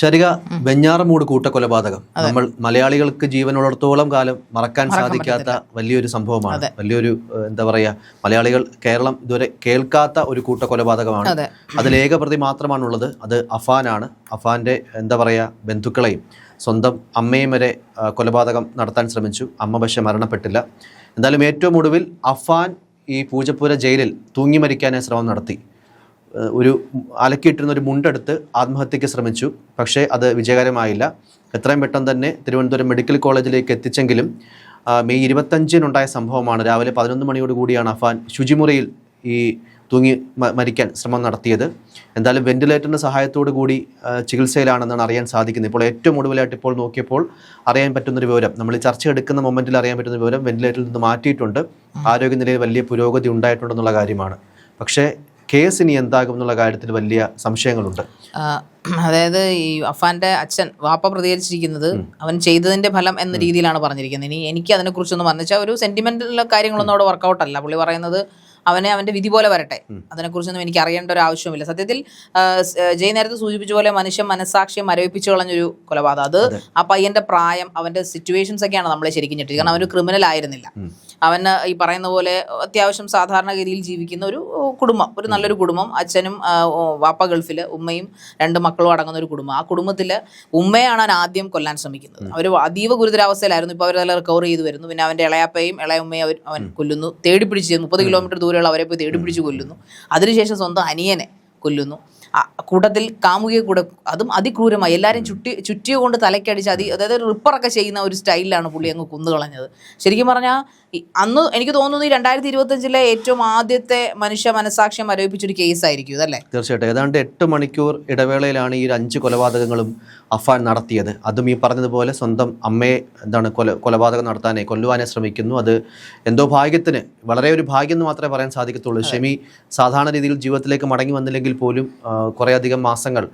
ശരിക വെഞ്ഞാറമൂട് കൂട്ടക്കൊലപാതകം. നമ്മൾ മലയാളികൾക്ക് ജീവനുള്ളിടത്തോളം കാലം മറക്കാൻ സാധിക്കാത്ത വലിയൊരു സംഭവമാണ്. വലിയൊരു എന്താ പറയാ മലയാളികൾ കേരളം ഇതുവരെ കേൾക്കാത്ത ഒരു കൂട്ടക്കൊലപാതകമാണ്. അതിൽ അതിലേക പ്രതി മാത്രമാണുള്ളത്. അത് അഫാനാണ്. അഫാന്റെ എന്താ പറയാ ബന്ധുക്കളെയും സ്വന്തം അമ്മയും വരെ കൊലപാതകം നടത്താൻ ശ്രമിച്ചു. അമ്മ പക്ഷെ മരണപ്പെട്ടില്ല. എന്തായാലും ഏറ്റവും ഒടുവിൽ അഫാൻ ഈ പൂജപ്പുര ജയിലിൽ തൂങ്ങി മരിക്കാനായി ശ്രമം നടത്തി. ഒരു അലക്കിയിട്ടിരുന്ന ഒരു മുണ്ടെടുത്ത് ആത്മഹത്യക്ക് ശ്രമിച്ചു. പക്ഷേ അത് വിജയകരമായില്ല. എത്രയും പെട്ടെന്ന് തന്നെ തിരുവനന്തപുരം മെഡിക്കൽ കോളേജിലേക്ക് എത്തിച്ചെങ്കിലും മെയ് ഇരുപത്തഞ്ചിനുണ്ടായ സംഭവമാണ് രാവിലെ പതിനൊന്ന് മണിയോട് കൂടിയാണ് അഫാൻ ശുചിമുറിയിൽ ഈ തൂങ്ങി മരിക്കാൻ ശ്രമം നടത്തിയത്. എന്തായാലും വെന്റിലേറ്ററിന്റെ സഹായത്തോടു കൂടി ചികിത്സയിലാണെന്നാണ് അറിയാൻ സാധിക്കുന്നത്. ഇപ്പോൾ ഏറ്റവും ഒടുവിലായിട്ട് ഇപ്പോൾ നോക്കിയപ്പോൾ അറിയാൻ പറ്റുന്നൊരു വിവരം നമ്മൾ ചർച്ച എടുക്കുന്ന മൊമെന്റിൽ അറിയാൻ പറ്റുന്ന വിവരം വെന്റിലേറ്ററിൽ നിന്ന് മാറ്റിയിട്ടുണ്ട്. ആരോഗ്യനിലയിൽ വലിയ പുരോഗതി ഉണ്ടായിട്ടുണ്ടെന്നുള്ള കാര്യമാണ്. പക്ഷേ കേസ് ഇനി എന്താകും എന്നുള്ള കാര്യത്തിൽ വലിയ സംശയങ്ങളുണ്ട്. അതായത് ഈ അഫാന്റെ അച്ഛൻ വാപ്പ പ്രതികരിച്ചിരിക്കുന്നത് അവൻ ചെയ്തതിന്റെ ഫലം എന്ന രീതിയിലാണ് പറഞ്ഞിരിക്കുന്നത്. ഇനി എനിക്ക് അതിനെക്കുറിച്ചൊന്നും വന്നിച്ചാൽ ഒരു സെന്റിമെന്റൽ കാര്യങ്ങളൊന്നും അവിടെ വർക്കൗട്ടല്ല പുള്ളി പറയുന്നത് അവനെ അവന്റെ വിധി പോലെ വരട്ടെ. അതിനെക്കുറിച്ചൊന്നും എനിക്ക് അറിയേണ്ട ഒരു ആവശ്യമില്ല സത്യത്തിൽ ജയ് നേരത്തെ സൂചിപ്പിച്ച പോലെ മനുഷ്യൻ മനസ്സാക്ഷിയെ മരവിപ്പിച്ചു കളഞ്ഞൊരു കൊലപാതകം. അത് ആ പയ്യന്റെ പ്രായം അവന്റെ സിറ്റുവേഷൻസ് ഒക്കെയാണ് നമ്മളെ ശരിക്കും ഞെട്ടി കാരണം അവനൊരു ക്രിമിനൽ ആയിരുന്നില്ല. അവന് ഈ പറയുന്ന പോലെ അത്യാവശ്യം സാധാരണഗതിയിൽ ജീവിക്കുന്ന ഒരു കുടുംബം. ഒരു നല്ലൊരു കുടുംബം. അച്ഛനും വാപ്പ ഗൾഫിൽ ഉമ്മയും രണ്ട് മക്കളും അടങ്ങുന്ന ഒരു കുടുംബം. ആ കുടുംബത്തിൽ ഉമ്മയാണ് അവൻ ആദ്യം കൊല്ലാൻ ശ്രമിക്കുന്നത്. അവർ അതീവ ഗുരുതരാവസ്ഥയിലായിരുന്നു. ഇപ്പോൾ നല്ല റിക്കവർ ചെയ്തു വരുന്നു. പിന്നെ അവന്റെ ഇളയാപ്പയും ഇളയ ഉമ്മയും അവൻ കൊല്ലുന്നു. തേടി പിടിച്ച് മുപ്പത് കിലോമീറ്റർ ദൂരെയുള്ള അവരെ പോയി തേടി പിടിച്ച് കൊല്ലുന്നു. അതിനുശേഷം സ്വന്തം അനിയനെ കൊല്ലുന്നു. കൂട്ടത്തിൽ കാമുകിയെ കൂടെ അതും അതിക്രൂരമായി. എല്ലാവരും ചുറ്റി ചുറ്റിയ കൊണ്ട് തലക്കടിച്ച് അതി അതായത് റിപ്പറൊക്കെ ചെയ്യുന്ന ഒരു സ്റ്റൈലിലാണ് പുള്ളി അങ്ങ് കുന്നുകളഞ്ഞത് ശരിക്കും പറഞ്ഞാൽ അന്ന് എനിക്ക് തോന്നുന്നു ഈ രണ്ടായിരത്തി ഇരുപത്തഞ്ചിലെ ഏറ്റവും ആദ്യത്തെ മനുഷ്യ മനസാക്ഷ്യം മരവിപ്പിച്ചൊരു കേസായിരിക്കും ഇതല്ലേ? തീർച്ചയായിട്ടും. ഏതാണ്ട് എട്ട് മണിക്കൂർ ഇടവേളയിലാണ് ഈ അഞ്ച് കൊലപാതകങ്ങളും അഫാൻ നടത്തിയത്. അതും ഈ പറഞ്ഞതുപോലെ സ്വന്തം അമ്മയെ എന്താണ് കൊല കൊലപാതകം നടത്താനേ കൊല്ലുവാനേ ശ്രമിക്കുന്നു. അത് എന്തോ ഭാഗ്യത്തിന് വളരെ ഒരു ഭാഗ്യം എന്ന് മാത്രമേ പറയാൻ സാധിക്കത്തുള്ളൂ. ഷെമി സാധാരണ രീതിയിൽ ജീവിതത്തിലേക്ക് മടങ്ങി വന്നില്ലെങ്കിൽ പോലും കുറേയധികം മാസങ്ങൾ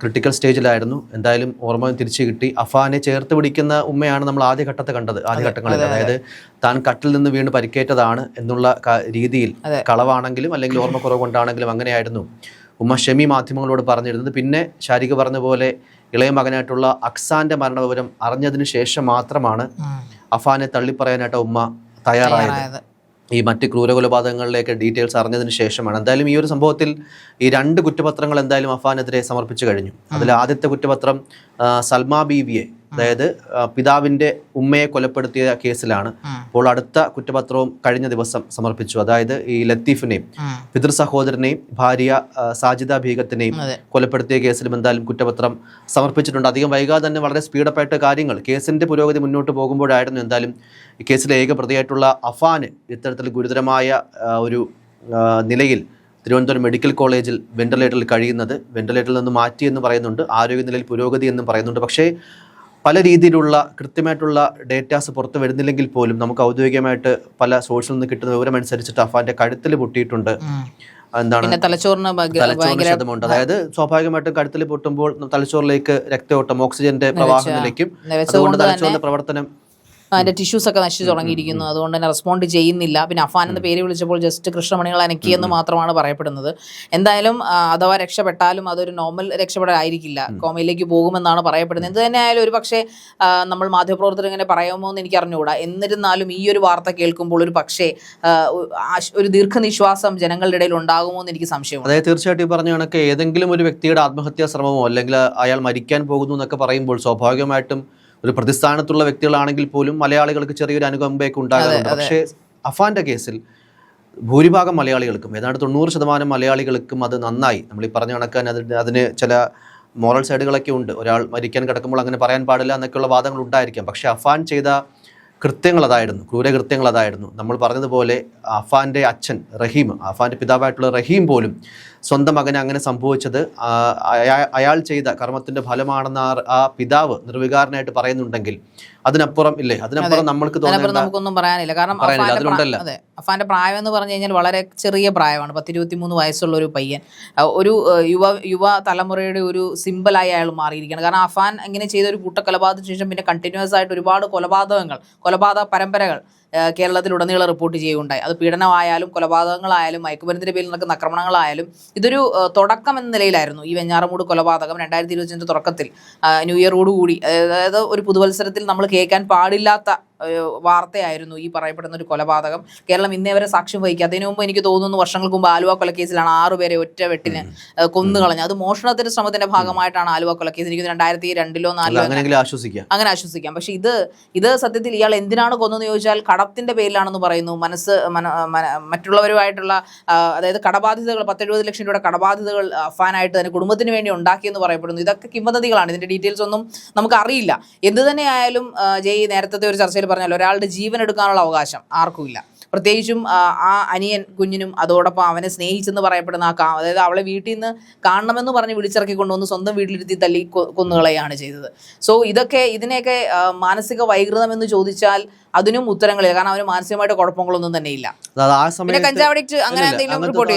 ക്രിട്ടിക്കൽ സ്റ്റേജിലായിരുന്നു എന്തായാലും ഓർമ്മ തിരിച്ചു കിട്ടി. അഫാനെ ചേർത്ത് പിടിക്കുന്ന ഉമ്മയാണ് നമ്മൾ ആദ്യ ഘട്ടത്തെ കണ്ടത് ആദ്യ ഘട്ടങ്ങളിൽ അതായത് താൻ കട്ടിൽ നിന്ന് വീണ് പരിക്കേറ്റതാണ് എന്നുള്ള രീതിയിൽ കളവാണെങ്കിലും അല്ലെങ്കിൽ ഓർമ്മക്കുറവ് കൊണ്ടാണെങ്കിലും അങ്ങനെയായിരുന്നു ഉമ്മ ഷെമി മാധ്യമങ്ങളോട് പറഞ്ഞിരുന്നത്. പിന്നെ ഷാരിക പറഞ്ഞ പോലെ ഇളയ മകനായിട്ടുള്ള അക്സാന്റെ മരണവിവരം അറിഞ്ഞതിന് ശേഷം മാത്രമാണ് അഫാനെ തള്ളിപ്പറയാനായിട്ട് ഉമ്മ തയ്യാറായത്. ഈ മറ്റ് ക്രൂരകൊലപാതകങ്ങളിലേക്ക് ഡീറ്റെയിൽസ് അറിഞ്ഞതിന് ശേഷമാണ്. എന്തായാലും ഈ ഒരു സംഭവത്തിൽ ഈ രണ്ട് കുറ്റപത്രങ്ങൾ എന്തായാലും അഫാനെതിരെ സമർപ്പിച്ചു കഴിഞ്ഞു. അതിൽ ആദ്യത്തെ കുറ്റപത്രം സൽമാ ബീവിയെ അതായത് പിതാവിന്റെ ഉമ്മയെ കൊലപ്പെടുത്തിയ കേസിലാണ് അപ്പോൾ അടുത്ത കുറ്റപത്രവും കഴിഞ്ഞ ദിവസം സമർപ്പിച്ചു. അതായത് ഈ ലത്തീഫിനെയും പിതൃ സഹോദരനെയും ഭാര്യ സാജിദ ബീഗത്തിനെയും കൊലപ്പെടുത്തിയ കേസിലും എന്തായാലും കുറ്റപത്രം സമർപ്പിച്ചിട്ടുണ്ട്. അധികം വൈകാതെ തന്നെ വളരെ സ്പീഡപ്പായിട്ട് കാര്യങ്ങൾ കേസിന്റെ പുരോഗതി മുന്നോട്ട് പോകുമ്പോഴായിരുന്നു എന്തായാലും ഈ കേസിലെ ഏക പ്രതിയായിട്ടുള്ള അഫാന് ഇത്തരത്തിൽ ഗുരുതരമായ ഒരു നിലയിൽ തിരുവനന്തപുരം മെഡിക്കൽ കോളേജിൽ വെന്റിലേറ്ററിൽ കഴിയുന്നത് വെന്റിലേറ്ററിൽ നിന്ന് മാറ്റി എന്ന് പറയുന്നുണ്ട് ആരോഗ്യനിലയിൽ പുരോഗതി എന്നും പറയുന്നുണ്ട്. പക്ഷേ പല രീതിയിലുള്ള കൃത്യമായിട്ടുള്ള ഡേറ്റാസ് പുറത്ത് വരുന്നില്ലെങ്കിൽ പോലും നമുക്ക് ഔദ്യോഗികമായിട്ട് പല സോഴ്സിൽ നിന്ന് കിട്ടുന്ന വിവരം അനുസരിച്ചിട്ട് അഫാന്റെ കഴുത്തിൽ പൊട്ടിയിട്ടുണ്ട്. എന്താണ് തലച്ചോറിന് തലച്ചോറിന് ഭയങ്കര അതായത് സ്വാഭാവികമായിട്ടും കഴുത്തിൽ പൊട്ടുമ്പോൾ തലച്ചോറിലേക്ക് രക്തയോട്ടം ഓക്സിജന്റെ പ്രവാഹം നിലയ്ക്കും. അതുകൊണ്ട് തലച്ചോറിന്റെ പ്രവർത്തനം അതിന്റെ ടിഷ്യൂസ് ഒക്കെ നശിച്ചു തുടങ്ങിയിരിക്കുന്നു. അതുകൊണ്ട് തന്നെ റെസ്പോണ്ട് ചെയ്യുന്നില്ല. പിന്നെ അഫാൻ എന്ന പേര് വിളിച്ചപ്പോൾ ജസ്റ്റ് കൃഷ്ണമണികൾ അനക്കിയെന്ന് മാത്രമാണ് പറയപ്പെടുന്നത്. എന്തായാലും അഥവാ രക്ഷപ്പെട്ടാലും അതൊരു നോർമൽ രക്ഷപ്പെടലായിരിക്കില്ല. കോമയിലേക്ക് പോകുമെന്നാണ് പറയപ്പെടുന്നത്. എന്ത് തന്നെ ആയാലും ഒരു പക്ഷേ നമ്മൾ മാധ്യമപ്രവർത്തകർ ഇങ്ങനെ പറയാമോ എന്ന് എനിക്ക് അറിഞ്ഞുകൂടാ എന്നിരുന്നാലും ഈ ഒരു വാർത്ത കേൾക്കുമ്പോൾ ഒരു പക്ഷേ ഒരു ദീർഘനിശ്വാസം ജനങ്ങളുടെ ഇടയിൽ ഉണ്ടാകുമോ എന്ന് എനിക്ക് സംശയം അതായത് തീർച്ചയായിട്ടും പറഞ്ഞ കണക്ക് ഏതെങ്കിലും ഒരു വ്യക്തിയുടെ ആത്മഹത്യാ ശ്രമമോ അല്ലെങ്കിൽ അയാൾ മരിക്കാൻ പോകുന്നു എന്നൊക്കെ പറയുമ്പോൾ സ്വാഭാവികമായിട്ടും ഒരു പ്രതിസ്ഥാനത്തുള്ള വ്യക്തികളാണെങ്കിൽ പോലും മലയാളികൾക്ക് ചെറിയൊരു അനുകമ്പയൊക്കെ ഉണ്ടാകാറുണ്ട്. പക്ഷേ അഫാന്റെ കേസിൽ ഭൂരിഭാഗം മലയാളികൾക്കും ഏതാണ്ട് തൊണ്ണൂറ് ശതമാനം മലയാളികൾക്കും അത് നന്നായി. നമ്മൾ ഈ പറഞ്ഞ കണക്കാൻ അതിന് അതിന് ചില മോറൽ സൈഡുകളൊക്കെ ഉണ്ട്. ഒരാൾ മരിക്കാൻ കിടക്കുമ്പോൾ അങ്ങനെ പറയാൻ പാടില്ല എന്നൊക്കെയുള്ള വാദങ്ങൾ ഉണ്ടായിരിക്കാം. പക്ഷേ അഫാൻ ചെയ്ത കൃത്യങ്ങൾ അതായിരുന്നു ക്രൂരകൃത്യങ്ങൾ അതായിരുന്നു നമ്മൾ പറഞ്ഞതുപോലെ ആഫാന്റെ അച്ഛൻ റഹീം ആഫാന്റെ പിതാവായിട്ടുള്ള റഹീം പോലും സ്വന്തം മകന് അങ്ങനെ സംഭവിച്ചത് അയാൾ ചെയ്ത കർമ്മത്തിന്റെ ഫലമാണെന്ന് ആ പിതാവ് നിർവികാരനായിട്ട് പറയുന്നുണ്ടെങ്കിൽ അതിനപ്പുറം ഇല്ലേ? അതിനപ്പുറം നമ്മൾക്ക് അതിനപ്പുറം നമുക്കൊന്നും പറയാനില്ല. കാരണം അഫാന്റെ. അതെ. അഫാന്റെ പ്രായം എന്ന് പറഞ്ഞു കഴിഞ്ഞാൽ വളരെ ചെറിയ പ്രായമാണ്. പത്തിരുപത്തി മൂന്ന് വയസ്സുള്ള ഒരു പയ്യൻ. ഒരു യുവ യുവ തലമുറയുടെ ഒരു സിമ്പിളായി അയാൾ മാറിയിരിക്കുകയാണ്. കാരണം അഫാൻ ഇങ്ങനെ ചെയ്ത ഒരു കൂട്ടക്കൊലപാതകത്തിന് ശേഷം പിന്നെ കണ്ടിന്യൂസ് ആയിട്ട് ഒരുപാട് കൊലപാതകങ്ങൾ കൊലപാതക പരമ്പരകൾ കേരളത്തിലുടനീളം റിപ്പോർട്ട് ചെയ്യുകയുണ്ടായി. അത് പീഡനമായാലും കൊലപാതകങ്ങളായാലും മയക്കുമരുന്നിന്റെ പേരിൽ നടക്കുന്ന ആക്രമണങ്ങളായാലും ഇതൊരു തുടക്കം എന്ന നിലയിലായിരുന്നു. ഈ വെഞ്ഞാറമൂട് കൊലപാതകം രണ്ടായിരത്തി ഇരുപത്തിയഞ്ച് തുടക്കത്തിൽ ന്യൂ ഇയറോടുകൂടി. അതായത് ഒരു പുതുവത്സരത്തിൽ നമ്മൾ കേൾക്കാൻ പാടില്ലാത്ത വാർത്തയായിരുന്നു ഈ പറയപ്പെടുന്ന ഒരു കൊലപാതകം. കേരളം ഇന്നേ വരെ സാക്ഷ്യം അതിനു മുമ്പ് എനിക്ക് തോന്നുന്നു വർഷങ്ങൾക്ക് മുമ്പ് ആലുവ കൊലക്കേസിലാണ് ആറുപേരെ ഒറ്റ വെട്ടിന് കൊന്നുകളഞ്ഞത് കൊന്നുകളഞ്ഞു അത് മോഷണത്തിന്റെ ശ്രമത്തിന്റെ ഭാഗമായിട്ടാണ് ആലുവ കൊലക്കേസ്. എനിക്ക് രണ്ടായിരത്തി രണ്ടിലോ നാലിലോ അങ്ങനെ ആശ്വസിക്കാം. പക്ഷെ ഇത് ഇത് സത്യത്തിൽ ഇയാൾ എന്തിനാണ് കൊന്നെന്ന് ചോദിച്ചാൽ കടത്തിന്റെ പേരിലാണെന്ന് പറയുന്നു. മനസ്സ് മന മന- മറ്റുള്ളവരുമായിട്ടുള്ള അതായത് കടബാധ്യതകൾ പത്തെഴുപത് ലക്ഷം രൂപയുടെ കടബാധ്യതകൾ അഫാനായിട്ട് തന്നെ കുടുംബത്തിന് വേണ്ടി ഉണ്ടാക്കിയെന്ന് പറയപ്പെടുന്നു. ഇതൊക്കെ കിംവദന്തികളാണ്. ഇതിന്റെ ഡീറ്റെയിൽസ് ഒന്നും നമുക്ക് അറിയില്ല എന്ത് തന്നെയായാലും ജയ് നേരത്തെ ഒരു ചർച്ചയിൽ പറഞ്ഞല്ലോ ഒരാളുടെ ജീവൻ എടുക്കാനുള്ള അവകാശം ആർക്കുമില്ല. പ്രത്യേകിച്ചും ആ, അനിയൻ കുഞ്ഞിനും അതോടൊപ്പം അവനെ സ്നേഹിച്ചെന്ന് പറയപ്പെടുന്ന ആ കാ അതായത് അവളെ വീട്ടിൽ നിന്ന് കാണണമെന്ന് പറഞ്ഞ് വിളിച്ചിറക്കി കൊണ്ടുവന്ന് സ്വന്തം വീട്ടിലിരുത്തി തല്ലി കൊന്നുകളെയാണ് ചെയ്തത്. സോ ഇതൊക്കെ ഇതിനെയൊക്കെ മാനസിക വൈകൃതം എന്ന് ചോദിച്ചാൽ അതിനും ഉത്തരങ്ങളില്ല കാരണം അവന് മാനസികമായിട്ട് കുഴപ്പങ്ങളൊന്നും തന്നെ ഇല്ല. പിന്നെ കഞ്ചാവ് അഡിക്റ്റ് അങ്ങനെ എന്തെങ്കിലും റിപ്പോർട്ട്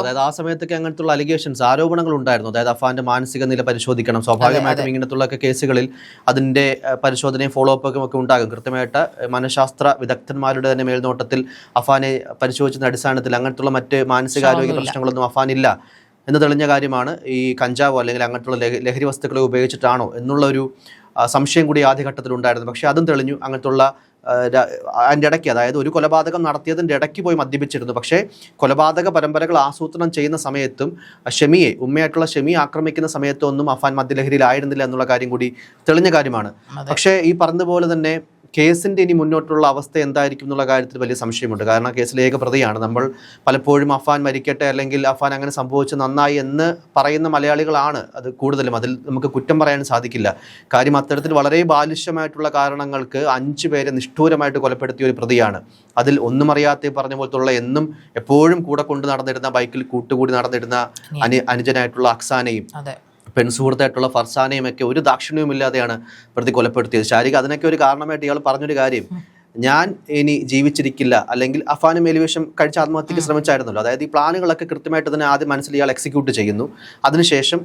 അതായത് ആ സമയത്തൊക്കെ അങ്ങനത്തുള്ള അലിഗേഷൻസ് ആരോപണങ്ങൾ ഉണ്ടായിരുന്നു. അതായത് അഫാന്റെ മാനസിക നില പരിശോധിക്കണം. സ്വാഭാവികമായിട്ടും ഇങ്ങനത്തുള്ള കേസുകളിൽ അതിന്റെ പരിശോധനയും ഫോളോ അപ്പും ഒക്കെ ഉണ്ടാകും. കൃത്യമായിട്ട് മനഃശാസ്ത്ര വിദഗ്ധന്മാരുടെ തന്നെ മേൽനോട്ടത്തിൽ അഫാനെ പരിശോധിച്ചതിന്റെ അടിസ്ഥാനത്തിൽ അങ്ങനത്തുള്ള മറ്റ് മാനസികാരോഗ്യ പ്രശ്നങ്ങളൊന്നും അഫാനില്ല എന്ന് തെളിഞ്ഞ കാര്യമാണ് ഈ കഞ്ചാവോ അല്ലെങ്കിൽ അങ്ങനത്തുള്ള ലഹരി വസ്തുക്കളെ ഉപയോഗിച്ചിട്ടാണോ എന്നുള്ള ഒരു സംശയം കൂടി ആദ്യഘട്ടത്തിൽ ഉണ്ടായിരുന്നു പക്ഷേ അതും തെളിഞ്ഞു. അങ്ങനത്തുള്ള അതിന്റെ ഇടയ്ക്ക് അതായത് ഒരു കൊലപാതകം നടത്തിയതിന്റെ ഇടയ്ക്ക് പോയി മദ്യപിച്ചിരുന്നു. പക്ഷേ കൊലപാതക പരമ്പരകൾ ആസൂത്രണം ചെയ്യുന്ന സമയത്തും ഷെമിയെ ഉമ്മയായിട്ടുള്ള ഷെമി ആക്രമിക്കുന്ന സമയത്തൊന്നും അഫാൻ മദ്യലഹരിയിലായിരുന്നില്ല എന്നുള്ള കാര്യം കൂടി തെളിഞ്ഞ കാര്യമാണ്. പക്ഷേ ഈ പറഞ്ഞതുപോലെ തന്നെ കേസിന്റെ ഇനി മുന്നോട്ടുള്ള അവസ്ഥ എന്തായിരിക്കും എന്നുള്ള കാര്യത്തിൽ വലിയ സംശയമുണ്ട്. കാരണം കേസിൽ ഏക പ്രതിയാണ് നമ്മൾ പലപ്പോഴും അഫാൻ മരിക്കട്ടെ അല്ലെങ്കിൽ അഫാൻ അങ്ങനെ സംഭവിച്ച് നന്നായി എന്ന് പറയുന്ന മലയാളികളാണ്. അത് കൂടുതലും അതിൽ നമുക്ക് കുറ്റം പറയാൻ സാധിക്കില്ല. കാര്യം അത്തരത്തിൽ വളരെ ബാലിഷ്യമായിട്ടുള്ള കാരണങ്ങൾക്ക് അഞ്ച് പേരെ നിഷ്ഠൂരമായിട്ട് കൊലപ്പെടുത്തിയ ഒരു പ്രതിയാണ്. അതിൽ ഒന്നും അറിയാത്ത പറഞ്ഞ പോലത്തുള്ള എന്നും എപ്പോഴും കൂടെ കൊണ്ട് നടന്നിരുന്ന ബൈക്കിൽ കൂട്ടുകൂടി നടന്നിരുന്ന അനു അനുജനായിട്ടുള്ള അക്സാനയും പെൺസുഹൃത്തായിട്ടുള്ള ഫർസാനെയും ഒക്കെ ഒരു ദാക്ഷിണ്യവും ഇല്ലാതെയാണ് പ്രതി കൊലപ്പെടുത്തിയത് ശാരിക അതിനൊക്കെ ഒരു കാരണമായിട്ട് ഇയാൾ പറഞ്ഞൊരു കാര്യം. ഞാൻ ഇനി ജീവിച്ചിരിക്കില്ല. അല്ലെങ്കിൽ അഫാനും എലിവേഷം കഴിച്ച് ആത്മഹത്യക്ക് ശ്രമിച്ചായിരുന്നല്ലോ. അതായത് ഈ പ്ലാനുകളൊക്കെ കൃത്യമായിട്ട് തന്നെ ആദ്യം മനസ്സിൽ ഇയാൾ എക്സിക്യൂട്ട് ചെയ്യുന്നു. അതിനുശേഷം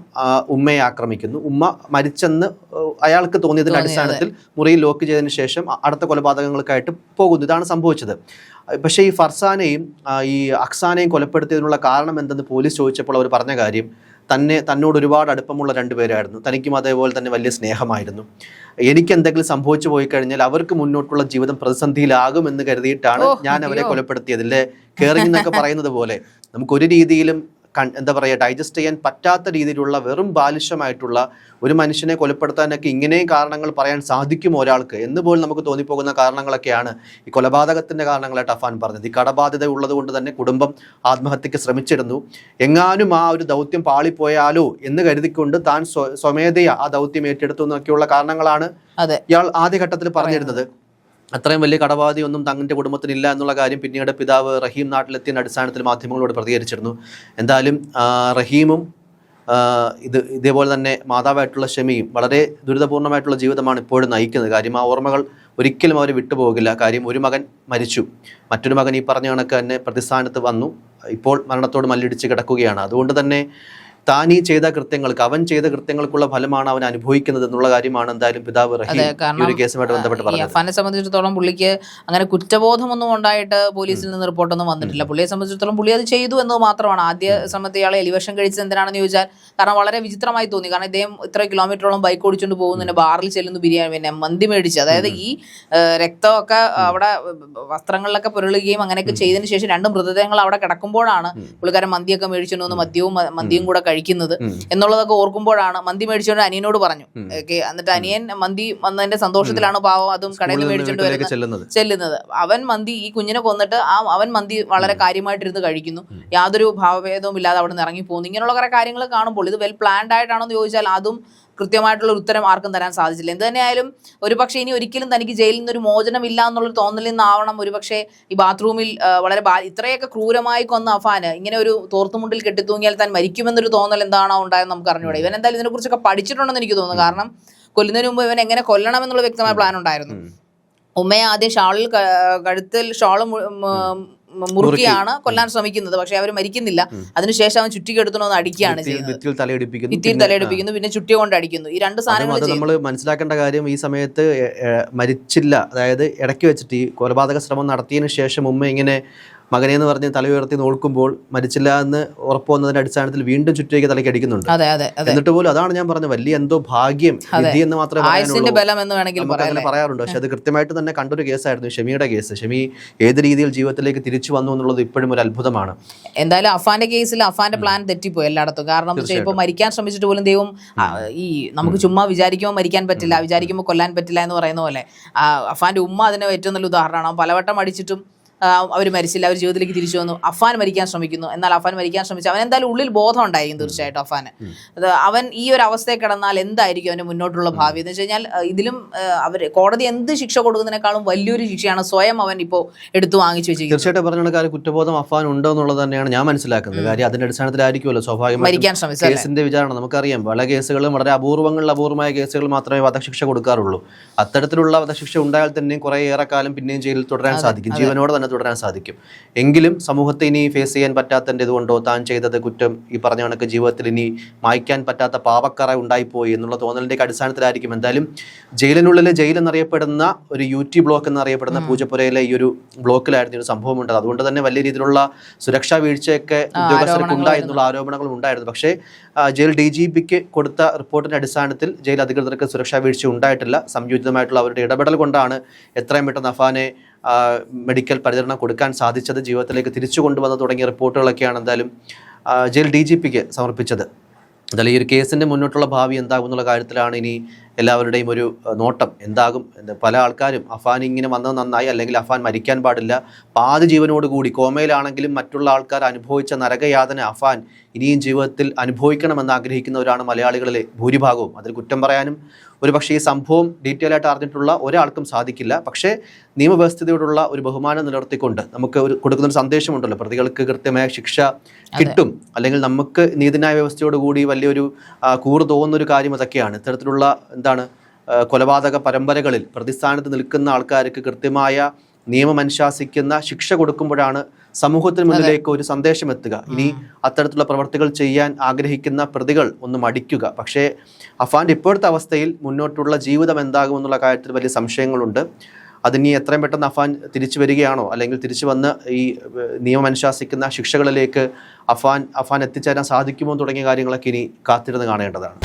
ഉമ്മയെ ആക്രമിക്കുന്നു. ഉമ്മ മരിച്ചെന്ന് അയാൾക്ക് തോന്നിയതിന്റെ അടിസ്ഥാനത്തിൽ മുറിയിൽ ലോക്ക് ചെയ്തതിന് ശേഷം അടുത്ത കൊലപാതകങ്ങൾക്കായിട്ട് പോകുന്നു. ഇതാണ് സംഭവിച്ചത്. പക്ഷേ ഈ ഫർസാനെയും ഈ അക്സാനെയും കൊലപ്പെടുത്തിയതിനുള്ള കാരണം എന്തെന്ന് പോലീസ് ചോദിച്ചപ്പോൾ അവർ പറഞ്ഞ കാര്യം തന്നെ തന്നോട് ഒരുപാട് അടുപ്പമുള്ള രണ്ടുപേരായിരുന്നു തനിക്കും അതേപോലെ തന്നെ വലിയ സ്നേഹമായിരുന്നു. എനിക്ക് എന്തെങ്കിലും സംഭവിച്ചു പോയി കഴിഞ്ഞാൽ അവർക്ക് മുന്നോട്ടുള്ള ജീവിതം പ്രതിസന്ധിയിലാകും എന്ന് കരുതിയിട്ടാണ് ഞാൻ അവരെ. കൊലപ്പെടുത്തിയത്. അല്ലേ കെയറിംഗ് എന്നൊക്കെ പറയുന്നത് പോലെ നമുക്ക് ഒരു രീതിയിലും എന്താ പറയുക ഡൈജസ്റ്റ് ചെയ്യാൻ പറ്റാത്ത രീതിയിലുള്ള വെറും ബാലിഷ്യമായിട്ടുള്ള ഒരു മനുഷ്യനെ കൊലപ്പെടുത്താനൊക്കെ ഇങ്ങനെയും കാരണങ്ങൾ പറയാൻ സാധിക്കും ഒരാൾക്ക് എന്ന് പോലും നമുക്ക് തോന്നിപ്പോകുന്ന കാരണങ്ങളൊക്കെയാണ് ഈ കൊലപാതകത്തിന്റെ കാരണങ്ങളായിട്ട് ടഫാൻ പറഞ്ഞത്. ഈ കടബാധ്യത ഉള്ളതുകൊണ്ട് തന്നെ കുടുംബം ആത്മഹത്യക്ക് ശ്രമിച്ചിരുന്നു. എങ്ങാനും ആ ഒരു ദൗത്യം പാളിപ്പോയാലോ എന്ന് കരുതിക്കൊണ്ട് താൻ സ്വ- സ്വമേധയാ ആ ദൗത്യം ഏറ്റെടുത്തു എന്നൊക്കെയുള്ള കാരണങ്ങളാണ് അതെ. ഇയാൾ ആദ്യഘട്ടത്തിൽ പറഞ്ഞിരുന്നത്. അത്രയും വലിയ കടബാധി ഒന്നും തങ്ങളുടെ കുടുംബത്തിനില്ല എന്നുള്ള കാര്യം പിന്നീട് പിതാവ് റഹീം നാട്ടിലെത്തിയ അടിസ്ഥാനത്തിൽ മാധ്യമങ്ങളോട് പ്രതികരിച്ചിരുന്നു. എന്തായാലും റഹീമും ഇത് ഇതേപോലെ തന്നെ മാതാവായിട്ടുള്ള ഷമിയും വളരെ ദുരിതപൂർണമായിട്ടുള്ള ജീവിതമാണ് ഇപ്പോഴും നയിക്കുന്നത്. കാര്യം ആ ഓർമ്മകൾ ഒരിക്കലും അവർ വിട്ടുപോകില്ല. കാര്യം ഒരു മകൻ മരിച്ചു. മറ്റൊരു മകൻ ഈ പറഞ്ഞ കണക്ക് തന്നെ പ്രതിസ്ഥാനത്ത് വന്നു. ഇപ്പോൾ മരണത്തോട് മല്ലിടിച്ച് കിടക്കുകയാണ്. അതുകൊണ്ട് തന്നെ താൻ ഈ ചെയ്ത കൃത്യങ്ങൾക്ക് അവൻ ചെയ്ത കൃത്യങ്ങൾക്കുള്ള ഫലമാണ് അവൻ അനുഭവിക്കുന്നത് എന്നുള്ള കാര്യമാണ് എന്തായാലും പിതാവ് റഹീം ഒരു കേസുമായിട്ട് ബന്ധപ്പെട്ട് ഈ പറഞ്ഞത്. അഫാനെ സംബന്ധിച്ചിടത്തോളം പുള്ളിക്ക് അങ്ങനെ കുറ്റബോധമൊന്നും ഉണ്ടായിട്ട് പോലീസിൽ നിന്ന് റിപ്പോർട്ടൊന്നും വന്നിട്ടില്ല. പുള്ളിയെ സംബന്ധിച്ചിടത്തോളം പുള്ളി അത് ചെയ്തു എന്ന് മാത്രമാണ്. ആദ്യ സമയത്ത് ഇയാളെ എലിവേഷൻ കഴിച്ചത് എന്തിനാണെന്ന് ചോദിച്ചാൽ കാരണം വളരെ വിചിത്രമായി തോന്നി. കാരണം ഇദ്ദേഹം ഇത്ര കിലോമീറ്ററോളം ബൈക്ക് ഓടിച്ചുകൊണ്ട് പോകുന്നതിന് ബാറിൽ ചെല്ലുന്നു ബിരിയാണി പിന്നെ മന്തി മേടിച്ച്. അതായത് ഈ രക്തമൊക്കെ അവിടെ വസ്ത്രങ്ങളിലൊക്കെ പുരളുകയും അങ്ങനെയൊക്കെ ചെയ്തതിന് ശേഷം രണ്ട് മൃതദേഹങ്ങൾ അവിടെ കിടക്കുമ്പോഴാണ് പുള്ളിക്കാരൻ മന്തിയൊക്കെ വന്ന് മദ്യവും മന്തിയും കൂടെ കഴിക്കുന്നത് എന്നുള്ളതൊക്കെ ഓർക്കുമ്പോഴാണ് മന്തി മേടിച്ചുകൊണ്ട് അനിയനോട് പറഞ്ഞു. എന്നിട്ട് അനിയൻ മന്തി വന്നതിന്റെ സന്തോഷത്തിലാണ് പാവം അതും കടയിൽ നിന്ന് മേടിച്ചോണ്ട് വരുന്നത് ചെല്ലുന്നത്. അവൻ മന്തി ഈ കുഞ്ഞിനെ കൊന്നിട്ട് ആ അവൻ മന്തി വളരെ കാര്യമായിട്ടിരുന്ന് കഴിക്കുന്നു. യാതൊരു ഭാവഭേദവും ഇല്ലാതെ അവിടെ നിന്ന് ഇറങ്ങി പോകുന്നു ഇങ്ങനെയുള്ള കുറെ കാര്യങ്ങൾ കാണുമ്പോൾ ഇത് വെൽ പ്ലാൻഡ് ആയിട്ടാണോ എന്ന് ചോദിച്ചാൽ അതും കൃത്യമായിട്ടുള്ള ഉത്തരം ആർക്കും തരാൻ സാധിച്ചില്ല. എന്ത് തന്നെയായാലും ഒരുപക്ഷെ ഇനി ഒരിക്കലും തനിക്ക് ജയിലിൽ നിന്ന് ഒരു മോചനം ഇല്ല എന്നുള്ളൊരു തോന്നലിൽ നിന്നാവണം. ഒരുപക്ഷെ ഈ ബാത്റൂമിൽ വളരെ ഇത്രയൊക്കെ ക്രൂരമായി കൊന്ന അഫാന് ഇങ്ങനെ ഒരു തോർത്തുമുണ്ടിൽ കെട്ടിത്തൂങ്ങിയാൽ താൻ മരിക്കുമെന്നൊരു തോന്നൽ എന്താണോ ഉണ്ടായെന്ന് നമുക്ക് അറിഞ്ഞൂടെ. ഇവൻ എന്തായാലും ഇതിനെക്കുറിച്ചൊക്കെ പഠിച്ചിട്ടുണ്ടെന്ന് എനിക്ക് തോന്നുന്നു. കാരണം കൊല്ലുന്നതിന് മുമ്പ് ഇവൻ എങ്ങനെ കൊല്ലണം എന്നുള്ള വ്യക്തമായ പ്ലാൻ ഉണ്ടായിരുന്നു. ഉമ്മയെ ആദ്യം ഷാളിൽ കഴുത്തിൽ മ- മുറുക്കിയാണ് കൊല്ലാൻ ശ്രമിക്കുന്നത്. പക്ഷെ അവർ മരിക്കുന്നില്ല. അതിനുശേഷം അവൻ ചുറ്റിക്ക് എടുത്തോന്ന് അടിക്കുകയാണ് ഭിത്തിയിൽ- തലയിടിപ്പിക്കുന്നു ഭിത്തിയിൽ പിന്നെ- തലയടിപ്പിക്കുന്നു പിന്നെ ചുറ്റി കൊണ്ട് അടിക്കുന്നു. ഈ രണ്ട് സാധനങ്ങൾ നമ്മൾ മനസ്സിലാക്കേണ്ട കാര്യം ഈ സമയത്ത് മരിച്ചില്ല. അതായത് ഇടയ്ക്ക് വെച്ചിട്ട് ഈ കൊലപാതക ശ്രമം നടത്തിയതിനു ശേഷം ഉമ്മ ഇങ്ങനെ മകനെ എന്ന് പറഞ്ഞ് തല ഉയർത്തി നോക്കുമ്പോൾ മരിച്ചില്ല എന്ന് ഉറപ്പ് വന്നതിന്റെ അടിസ്ഥാനത്തിൽ വീണ്ടും ചുറ്റേക്ക് തലയ്ക്ക് അടിക്കുന്നുണ്ട്. എന്നിട്ട് പോലും അതാണ് ഞാൻ പറഞ്ഞത്. വലിയ എന്തോ ഭാഗ്യം വിധി എന്ന് മാത്രമേ പറയാറുണ്ട്. പക്ഷെ അത് കൃത്യമായിട്ട് തന്നെ കണ്ടൊരു കേസായിരുന്നു ഷമിയുടെ കേസ്. ഷമി ഏത് രീതിയിൽ ജീവിതത്തിലേക്ക് തിരിച്ചു വന്നു എന്നുള്ളത് ഇപ്പോഴും ഒരു അത്ഭുതമാണ്. എന്തായാലും അഫാന്റെ കേസിൽ അഫാന്റെ പ്ലാൻ തെറ്റിപ്പോയി എല്ലായിടത്തും. കാരണം ഇപ്പൊ മരിക്കാൻ ശ്രമിച്ചിട്ട് പോലും ദൈവം ഈ നമുക്ക് ചുമ്മാ വിചാരിക്കുമ്പോൾ മരിക്കാൻ പറ്റില്ല വിചാരിക്കുമ്പോൾ കൊല്ലാൻ പറ്റില്ല എന്ന് പറയുന്ന പോലെ. അഫാന്റെ ഉമ്മ അതിന് ഏറ്റവും നല്ല ഉദാഹരണമാണ്. പലവട്ടം അടിച്ചിട്ടും അവർ മരിച്ചില്ല അവർ ജീവിതത്തിലേക്ക് തിരിച്ചു വന്നു. അഫാൻ മരിക്കാൻ ശ്രമിക്കുന്നു. എന്നാൽ അഫാൻ മരിക്കാൻ ശ്രമിച്ചു അവൻ എന്തായാലും ഉള്ളിൽ ബോധം ഉണ്ടായിരിക്കും തീർച്ചയായിട്ടും അഫാന് അത് അവൻ ഈ ഒരു അവസ്ഥയെ കടന്നാൽ എന്തായിരിക്കും അവന്റെ മുന്നോട്ടുള്ള ഭാവി? എന്ന് വെച്ച് കഴിഞ്ഞാൽ ഇതിലും അവർ കോടതി എന്ത് ശിക്ഷ കൊടുക്കുന്നതിനേക്കാളും വലിയൊരു ശിക്ഷയാണ് സ്വയം അവൻ ഇപ്പോൾ എടുത്തു വാങ്ങിച്ചു വെച്ചിരിക്കുന്നത്. തീർച്ചയായിട്ടും പറഞ്ഞ കാര്യം കുറ്റബോധം അഫാൻ ഉണ്ടോ എന്നുള്ളത് തന്നെയാണ് ഞാൻ മനസ്സിലാക്കുന്നത്. കാര്യം അതിന്റെ അടിസ്ഥാനത്തിലായിരിക്കുമല്ലോ സ്വാഭാവികമായിട്ടും മരിക്കാൻ ശ്രമിച്ചു കേസിന്റെ വിചാരണ. നമുക്കറിയാം പല കേസുകളും വളരെ അപൂർവങ്ങളിൽ അപൂർവമായ കേസുകൾ മാത്രമേ വധശിക്ഷ കൊടുക്കാറുള്ളൂ. അത്തരത്തിലുള്ള വധശിക്ഷ ഉണ്ടായാൽ തന്നെയും കുറെ ഏറെ കാലം പിന്നെയും ജയിലിൽ തുടരാൻ സാധിക്കും. ജീവനോടെ തന്നെ തുടരാൻ സാധിക്കും. എങ്കിലും സമൂഹത്തെ ഇനി ഫേസ് ചെയ്യാൻ പറ്റാത്തതിന്റെ ഇതുകൊണ്ടോ താൻ ചെയ്തത് കുറ്റം ഈ പറഞ്ഞ കണക്ക് ജീവിതത്തിൽ ഇനി മായ്ക്കാൻ പറ്റാത്ത പാവക്കറ ഉണ്ടായിപ്പോയി എന്നുള്ള തോന്നലിന്റെ അടിസ്ഥാനത്തിലായിരിക്കും. എന്തായാലും ജയിലിനുള്ളിൽ ജയിൽ എന്നറിയപ്പെടുന്ന ഒരു യു ടി ബ്ലോക്ക് എന്നറിയപ്പെടുന്ന പൂജപ്പുരയിലെ ഈ ഒരു ബ്ലോക്കിലായിരുന്നു ഒരു സംഭവം ഉണ്ടത് അതുകൊണ്ട് തന്നെ വലിയ രീതിയിലുള്ള സുരക്ഷാ വീഴ്ചയൊക്കെ ഉദ്യോഗസ്ഥർക്ക് ഉണ്ടായി എന്നുള്ള ആരോപണങ്ങളും ഉണ്ടായിരുന്നു. പക്ഷേ ജയിൽ ഡി ജി പിക്ക് കൊടുത്ത റിപ്പോർട്ടിന്റെ അടിസ്ഥാനത്തിൽ ജയിൽ അധികൃതർക്ക് സുരക്ഷാ വീഴ്ച ഉണ്ടായിട്ടില്ല. സംയോജിതമായിട്ടുള്ള അവരുടെ ഇടപെടൽ കൊണ്ടാണ് എത്രയും പെട്ടെന്ന് അഫാനെ മെഡിക്കൽ പരിചരണം കൊടുക്കാൻ സാധിച്ചത് ജീവിതത്തിലേക്ക് തിരിച്ചു കൊണ്ടുവന്ന് തുടങ്ങിയ റിപ്പോർട്ടുകളൊക്കെയാണ് എന്തായാലും ജയിൽ ഡി ജി പിക്ക് സമർപ്പിച്ചത്. എന്തായാലും ഈ ഒരു കേസിന്റെ മുന്നോട്ടുള്ള ഭാവി എന്താകും എന്നുള്ള കാര്യത്തിലാണ് ഇനി എല്ലാവരുടെയും ഒരു നോട്ടം എന്താകും പല ആൾക്കാരും അഫാൻ ഇങ്ങനെ വന്നത് നന്നായി അല്ലെങ്കിൽ അഫാൻ മരിക്കാൻ പാടില്ല പാതി ജീവനോട് കൂടി കോമയിലാണെങ്കിലും മറ്റുള്ള ആൾക്കാർ അനുഭവിച്ച നരകയാതന അഫാൻ ഇനിയും ജീവിതത്തിൽ അനുഭവിക്കണമെന്ന് ആഗ്രഹിക്കുന്നവരാണ് മലയാളികളിലെ ഭൂരിഭാഗവും. അതിൽ കുറ്റം പറയാനും ഒരു പക്ഷേ ഈ സംഭവം ഡീറ്റെയിൽ ആയിട്ട് അറിഞ്ഞിട്ടുള്ള ഒരാൾക്കും സാധിക്കില്ല. പക്ഷേ നിയമവ്യവസ്ഥയോടുള്ള ഒരു ബഹുമാനം നിലനിർത്തിക്കൊണ്ട് നമുക്ക് ഒരു കൊടുക്കുന്ന ഒരു സന്ദേശമുണ്ടല്ലോ. പ്രതികൾക്ക് കൃത്യമായ ശിക്ഷ കിട്ടും. അല്ലെങ്കിൽ നമുക്ക് നീതിന്യായ വ്യവസ്ഥയോടുകൂടി വലിയൊരു കൂറു തോന്നുന്ന ഒരു കാര്യം അതൊക്കെയാണ്. ഇത്തരത്തിലുള്ള എന്താണ് കൊലപാതക പരമ്പരകളിൽ പ്രതിസ്ഥാനത്ത് നിൽക്കുന്ന ആൾക്കാർക്ക് കൃത്യമായ നിയമം അനുശാസിക്കുന്ന ശിക്ഷ കൊടുക്കുമ്പോഴാണ് സമൂഹത്തിന് മുന്നിലേക്ക് ഒരു സന്ദേശം എത്തുക. ഇനി അത്തരത്തിലുള്ള പ്രവർത്തികൾ ചെയ്യാൻ ആഗ്രഹിക്കുന്ന പ്രതികൾ ഒന്ന് മടിക്കുക. പക്ഷേ അഫാന്റെ ഇപ്പോഴത്തെ അവസ്ഥയിൽ മുന്നോട്ടുള്ള ജീവിതം എന്താകുമെന്നുള്ള കാര്യത്തിൽ വലിയ സംശയങ്ങളുണ്ട്. അതിനി എത്രയും പെട്ടെന്ന് അഫാൻ തിരിച്ചു വരികയാണോ? അല്ലെങ്കിൽ തിരിച്ചു വന്ന് ഈ നിയമമനുശാസിക്കുന്ന നിയമം അനുശാസിക്കുന്ന ശിക്ഷകളിലേക്ക് അഫാൻ അഫാൻ എത്തിച്ചേരാൻ സാധിക്കുമോ തുടങ്ങിയ കാര്യങ്ങളൊക്കെ ഇനി കാത്തിരുന്ന് കാണേണ്ടതാണ്.